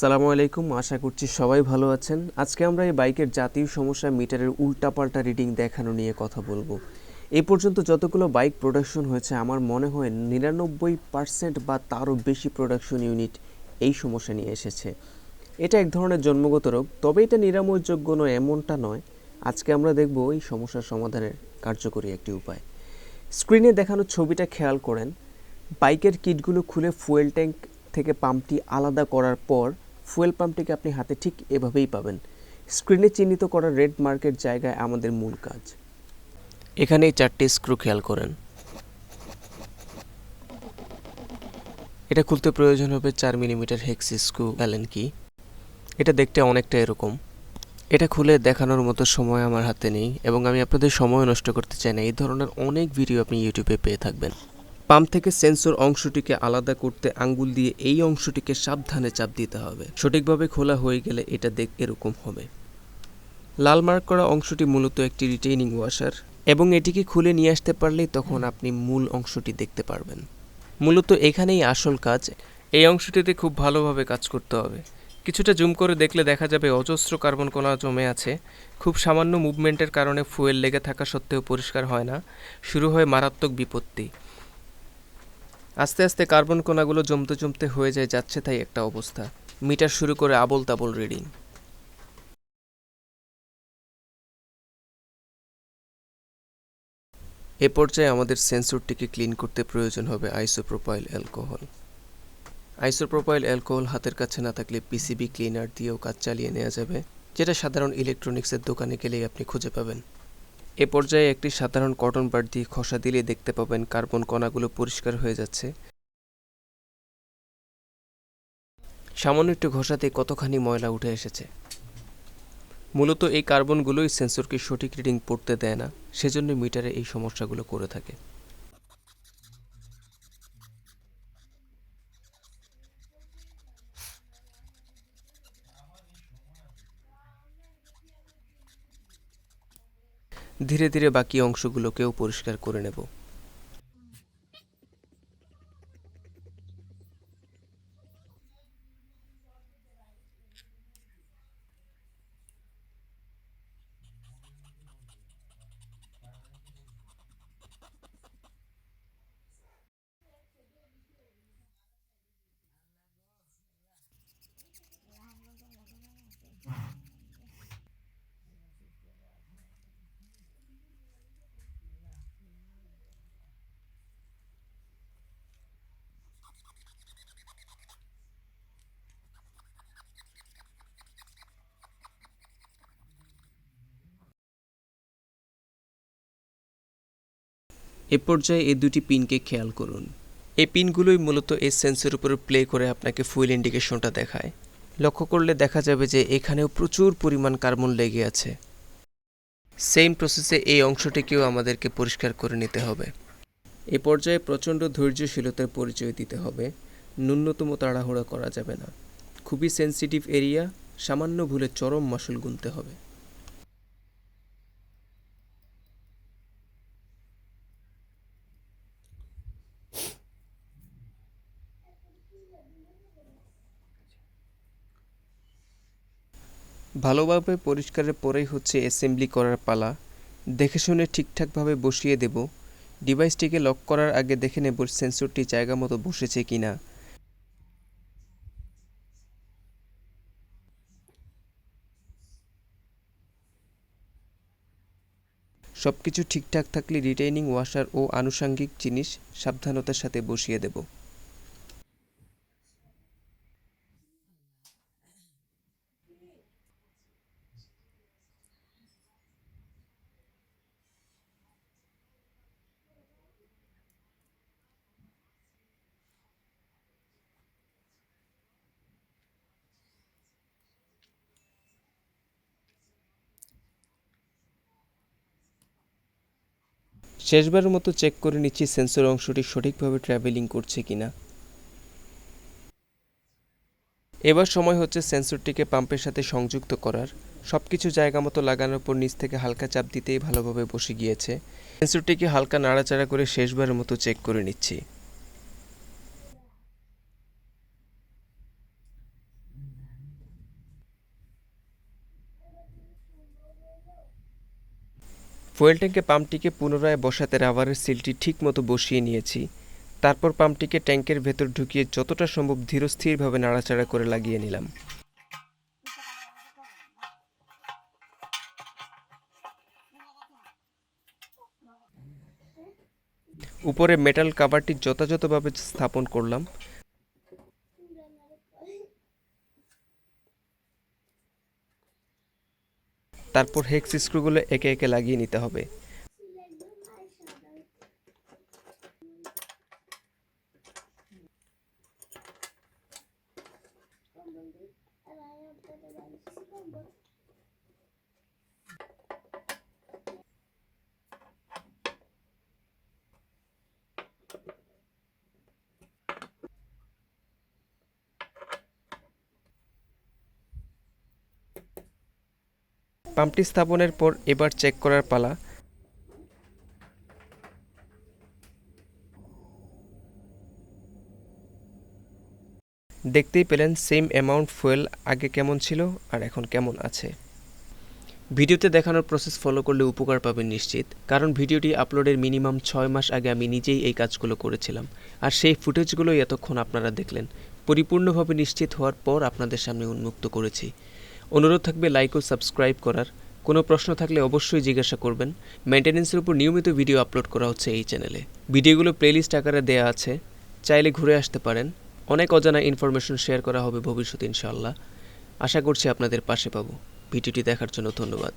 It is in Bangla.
সালামু আলাইকুম, আশা করছি সবাই ভালো আছেন। আজকে আমরা এই বাইকের জাতীয় সমস্যা মিটারের উল্টাপাল্টা রিডিং দেখানো নিয়ে কথা বলব। এই পর্যন্ত যতগুলো বাইক প্রোডাকশন হয়েছে, আমার মনে হয় নিরানব্বই পার্সেন্ট বা তারও বেশি প্রোডাকশন ইউনিট এই সমস্যা নিয়ে এসেছে। এটা এক ধরনের জন্মগত রোগ, তবে এটা নিরাময়যোগ্য নয়, এমনটা নয়। আজকে আমরা দেখব এই সমস্যার সমাধানের কার্যকরী একটি উপায়। স্ক্রিনে দেখানো ছবিটা খেয়াল করেন। বাইকের কিটগুলো খুলে ফুয়েল ট্যাঙ্ক থেকে পাম্পটি আলাদা করার পর ফুয়েল পাম্পটিকে আপনি হাতে ঠিক এভাবেই পাবেন। স্ক্রিনে চিহ্নিত করা রেড মার্কের জায়গায় আমাদের মূল কাজ। এখানে চারটি স্ক্রু খেয়াল করেন। এটা খুলতে প্রয়োজন হবে চার মিলিমিটার হেক্স স্ক্রু অ্যালেন কি? এটা দেখতে অনেকটা এরকম। এটা খুলে দেখানোর মতো সময় আমার হাতে নেই এবং আমি আপনাদের সময় নষ্ট করতে চাই না। এই ধরনের অনেক ভিডিও আপনি ইউটিউবে পেয়ে থাকবেন। পাম্প থেকে সেন্সর অংশটিকে আলাদা করতে আঙ্গুল দিয়ে এই অংশটিকে সাবধানে চাপ দিতে হবে। সঠিকভাবে খোলা হয়ে গেলে এটা দেখ এরকম হবে। লাল মার্ক করা অংশটি মূলত একটি রিটেইনিং ওয়াশার এবং এটিকে খুলে নিয়ে আসতে পারলেই তখন আপনি মূল অংশটি দেখতে পারবেন। মূলত এখানেই আসল কাজ, এই অংশটিতে খুব ভালোভাবে কাজ করতে হবে। কিছুটা জুম করে দেখলে দেখা যাবে অজস্র কার্বন কণা জমে আছে। খুব সামান্য মুভমেন্টের কারণে ফুয়েল লেগে থাকা সত্ত্বেও পরিষ্কার হয় না। শুরু হয় মারাত্মক বিপত্তি। আস্তে আস্তে কার্বন কণাগুলো জমতে জমতে হয়ে যায়, যাচ্ছে তাই একটা অবস্থা। মিটার শুরু করে আবল তাবল রিডিং এ পর্যায়ে আমাদের সেন্সরটিকে ক্লিন করতে প্রয়োজন হবে আইসোপ্রোপাইল অ্যালকোহল। আইসোপ্রোপাইল অ্যালকোহল হাতের কাছে না থাকলে পিসিবি ক্লিনার দিয়েও কাজ চালিয়ে নেওয়া যাবে, যেটা সাধারণ ইলেকট্রনিক্সের দোকানে গেলেই আপনি খুঁজে পাবেন। এ পর্যায়ে একটি সাধারণ কটন বার দিয়ে খসা দিলে দেখতে পাবেন কার্বন কণাগুলো পরিষ্কার হয়ে যাচ্ছে। সামান্য একটু ঘষাতে কতখানি ময়লা উঠে এসেছে। মূলত এই কার্বনগুলোই সেন্সরকে সঠিক রিডিং পড়তে দেয় না, সেজন্য মিটারে এই সমস্যাগুলো করে থাকে। ধীরে ধীরে বাকি অংশগুলোকেও পরিষ্কার করে নেব। এ পর্যায়ে এই দুটি পিনকে খেয়াল করুন। এই পিনগুলোই মূলত এই সেন্সের উপরে প্লে করে আপনাকে ফুয়েল ইন্ডিকেশনটা দেখায়। লক্ষ্য করলে দেখা যাবে যে এখানেও প্রচুর পরিমাণ কার্বন লেগে আছে। সেম প্রসেসে এই অংশটিকেও আমাদেরকে পরিষ্কার করে নিতে হবে। এ পর্যায়ে প্রচণ্ড ধৈর্যশীলতার পরিচয় দিতে হবে। ন্যূনতম তাড়াহুড়া করা যাবে না। খুবই সেন্সিটিভ এরিয়া, সামান্য ভুলে চরম মাসুল গুনতে হবে। ভালোভাবে পরিষ্কারের পরেই হচ্ছে অ্যাসেম্বলি করার পালা। দেখে শুনে ঠিকঠাকভাবে বসিয়ে দেব। ডিভাইসটিকে লক করার আগে দেখে নেব সেন্সরটি জায়গা মতো বসেছে কিনা। সব কিছু ঠিকঠাক থাকলে রিটেইনিং ওয়াশার ও আনুষাঙ্গিক জিনিস সাবধানতার সাথে বসিয়ে দেব। শেষবারের মতো চেক করে নিচ্ছি সেন্সর অংশটি সঠিকভাবে ট্রাভেলিং করছে কিনা। এবার সময় হচ্ছে সেন্সরটিকে পাম্পের সাথে সংযুক্ত করার। সব কিছু জায়গা মতো লাগানোর পর নিচ থেকে হালকা চাপ দিতেই ভালোভাবে বসে গিয়েছে। সেন্সরটিকে হালকা নাড়াচাড়া করে শেষবারের মতো চেক করে নিচ্ছি। ফুয়েল ট্যাঙ্কে পাম্পটিকে পুনরায় বসাতে রাবারের সিলটি ঠিক মতো বসিয়ে নিয়েছি। তারপর পাম্পটিকে ট্যাঙ্কের ভেতর ঢুকিয়ে যতটা সম্ভব ধীরস্থিরভাবে নাড়াচাড়া করে লাগিয়ে নিলাম। উপরে মেটাল কাভারটি যথাযথভাবে স্থাপন করলাম। তারপর হেক্স স্ক্রুগুলো একে একে লাগিয়ে নিতে হবে। পাম্পটি স্থাপনের পর এবার চেক করার পালা। দেখতেই পেলেন সেম অ্যামাউন্ট ফুয়েল আগে কেমন ছিল আর এখন কেমন আছে। ভিডিওতে দেখানোর প্রসেস ফলো করলে উপকার পাবেন নিশ্চিত, কারণ ভিডিওটি আপলোডের মিনিমাম ছয় মাস আগে আমি নিজেই এই কাজগুলো করেছিলাম। আর সেই ফুটেজগুলোই এতক্ষণ আপনারা দেখলেন। পরিপূর্ণভাবে নিশ্চিত হওয়ার পর আপনাদের সামনে উন্মুক্ত করেছি। অনুরোধ থাকবে লাইক ও সাবস্ক্রাইব করার। কোনো প্রশ্ন থাকলে অবশ্যই জিজ্ঞাসা করবেন। মেনটেন্যান্সের উপর নিয়মিত ভিডিও আপলোড করা হচ্ছে এই চ্যানেলে ভিডিওগুলো প্লেলিস্ট আকারে দেয়া আছে। চাইলে ঘুরে আসতে পারেন। অনেক অজানা ইনফরমেশন শেয়ার করা হবে ভবিষ্যতে ইনশাল্লাহ আশা করছি আপনাদের পাশে পাবো। ভিডিওটি দেখার জন্য ধন্যবাদ।